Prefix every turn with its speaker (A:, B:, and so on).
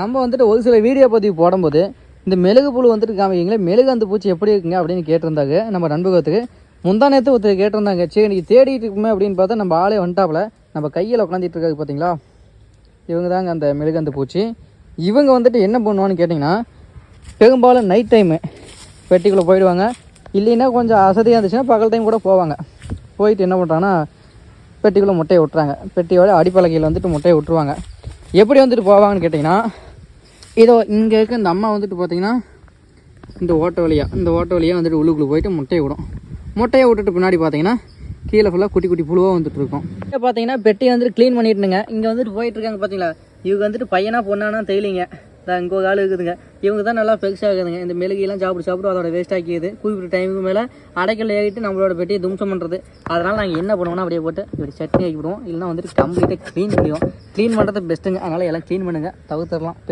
A: நம்ம வந்துட்டு ஒரு சில வீடியோ பதிவு போடும்போது இந்த மெழுகு புழு வந்துட்டு காமிக்கிங்களே மெழுகு அந்த பூச்சி எப்படி இருக்குங்க அப்படின்னு கேட்டிருந்தாங்க. நம்ம நண்பகத்துக்கு. முந்தா நேரத்து ஒருத்தர் கேட்டிருந்தாங்க சரி இன்றைக்கி தேடிட்டு இருக்குமே அப்படின்னு பார்த்தா நம்ம ஆளே வந்துட்டாப்புல. நம்ம கையில் உட்காந்துட்டு இருக்காது பார்த்தீங்களா இவங்க தாங்க அந்த மெழுகந்து பூச்சி. இவங்க வந்துட்டு என்ன பண்ணுவான்னு கேட்டிங்கன்னா பெரும்பாலும் நைட் டைமு பெட்டிக்குள்ளே போயிடுவாங்க. இல்லைன்னா கொஞ்சம் அசதியாக இருந்துச்சுன்னா பகல் டைம் கூட போவாங்க. போயிட்டு என்ன பண்ணுறாங்கன்னா பெட்டிக்குள்ளே முட்டையை விட்டுறாங்க. பெட்டியோட அடிப்பலகையில் வந்துட்டு முட்டையை விட்டுருவாங்க. எப்படி வந்துட்டு போவாங்கன்னு கேட்டிங்கன்னா இதோ இங்கே இருக்க இந்த அம்மா வந்துட்டு பார்த்தீங்கன்னா இந்த ஓட்ட வழியாக இந்த ஓட்ட வழியாக வந்துட்டு உள்ளுக்குள்ளே போயிட்டு முட்டையை விடும். முட்டையை விட்டுட்டு பின்னாடி பார்த்தீங்கன்னா கீழே ஃபுல்லாக குட்டி குட்டி புழுவாக வந்துட்டு இருக்கும். இங்கே பார்த்தீங்கன்னா பெட்டியை வந்துட்டு க்ளீன் பண்ணிட்டுங்க இங்கே வந்துட்டு போயிட்டுருக்காங்க பார்த்தீங்களா இவங்க வந்துட்டு பையனாக பொண்ணானா தெரியலிங்க. இதான் இங்கே ஒரு ஆள் இருக்குதுங்க. இவங்க தான் நல்லா பெருசாக இருக்குதுங்க. இந்த மெழுகையெல்லாம் சாப்பிட்டு சாப்பிட்டு அதோட வேஸ்ட் ஆக்கியது குறிப்பிட்ட டைமுக்கு மேலே அடைக்கல் ஏறிட்டு நம்மளோட பெட்டியை தும்சம் பண்ணுறது அதனால் நாங்கள் என்ன பண்ணுவோம்னா அப்படியே போட்டு இப்படி சட்னி ஆக்கி விடுவோம். இல்லைன்னா வந்துட்டு கம்ப்ளீட்டாக க்ளீன் பண்ணிடுவோம். க்ளீன் பண்ணுறது பெஸ்ட்டுங்க அதனால் எல்லாம் க்ளீன் பண்ணுங்கள் தவிர்த்துடலாம்.